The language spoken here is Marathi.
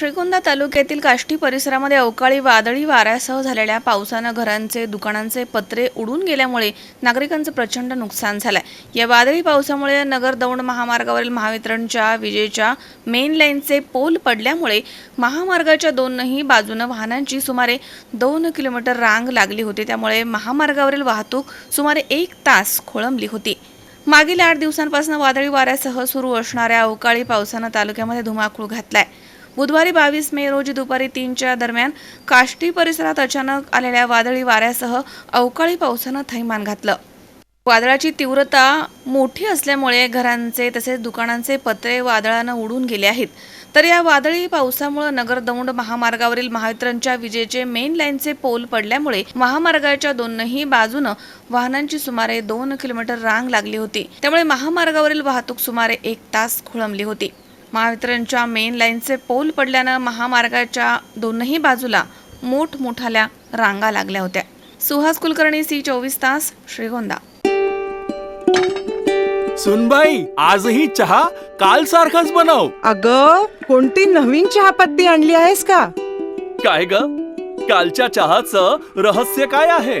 श्रीगोंदा तालुक्यातील काष्टी परिसरामध्ये अवकाळी वादळी वाऱ्यासह झालेल्या पावसानं घरांचे दुकानांचे पत्रे उडून गेल्यामुळे नागरिकांचं प्रचंड नुकसान झालंय. या वादळी पावसामुळे नगर दौंड महामार्गावरील महावितरणच्या विजेच्या मेन लाईनचे पोल पडल्यामुळे महामार्गाच्या दोनही बाजूनं वाहनांची सुमारे दोन किलोमीटर रांग लागली होती. त्यामुळे महामार्गावरील वाहतूक सुमारे एक तास खोळंबली होती. मागील आठ दिवसांपासून वादळी वाऱ्यासह सुरू असणाऱ्या अवकाळी पावसानं तालुक्यामध्ये धुमाकूळ घातलाय. बुधवारी बावीस मे रोजी दुपारी तीनच्या दरम्यान काष्टी परिसरात अचानक आलेल्या वादळी वाऱ्यासह अवकाळी पावसानं थैमान घातलं. वादळाची तीव्रता मोठी असल्यामुळे घरांचे तसेच दुकानांचे पत्रे वादळानं उडून गेले आहेत. तर या वादळी पावसामुळे नगर दौंड महामार्गावरील महावितरणच्या विजेचे मेन लाईनचे पोल पडल्यामुळे महामार्गाच्या दोनही बाजूनं वाहनांची सुमारे दोन किलोमीटर रांग लागली होती. त्यामुळे महामार्गावरील वाहतूक सुमारे एक तास खोळंबली होती. महावितरणच्या मेन लाईनचे पोल पडल्यानं महामार्गाच्या दोनही बाजूला मोठमोठाल्या रांगा लागल्या होत्या. सुहास कुलकर्णी सी चोवीस तास श्रीगोंदा. सुनबाई आजही चहा काल सारखाच बनव. अग कोणती नवीन चहापत्ती आणली आहेस का? काय ग? कालच्या चहाचं रहस्य काय आहे?